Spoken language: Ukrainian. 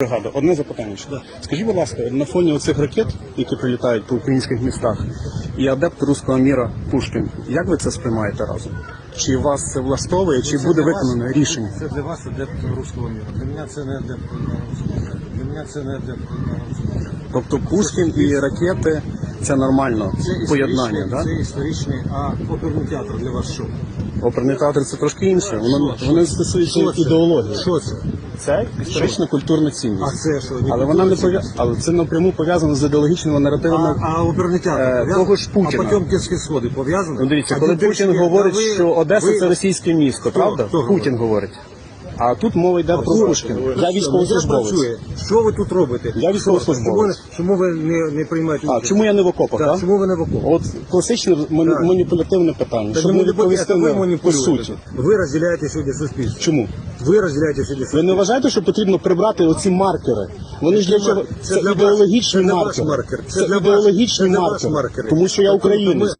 Бригада, одне запитання. ще. Скажіть, будь ласка, на фоні оцих ракет, які прилітають по українських містах, і адепт руського міра Пушкін, як ви це сприймаєте разом? Чи вас це влаштовує, чи Це буде виконане вас- рішення? Це для вас адепт руського міра. Для мене це не адепт руського міра. Для мене це не адепт руського міра. Тобто Пушкін і ракети це нормально Це поєднання, так? це історичний, а оперний театр для вас що? Оперний театр це трошки інше. Воно вони стосуються ідеології. Що це? Це історична культурна А цінність. це що? Але вона не пов'я... але це напряму пов'язано з ідеологічними наративами. А, а оперний театр Е, того ж Путіна. А Потьомкінські сходи пов'язані? Ну дивіться, А коли Путін говорить, ви- що Одеса ви- це російське місто, правда? хто Путін говорить. А тут мова йде про? Пушкін. Я військовослужбовець. Що ви тут робите? Я військовослужбовець. Чому, ви не, не приймаєте А чому я не в окопах? Так, так? чому ви не в окопах? От класичне маніпулятивне питання. Та Щоб не відповісти ви по суті. Ви розділяєте сьогодні суспільство. Чому? Ви розділяєте сьогодні Ви не вважаєте, що потрібно прибрати оці маркери? Вони ж для чого? Це для маркер. Це ідеологічні маркери. Тому що я Тобто українець.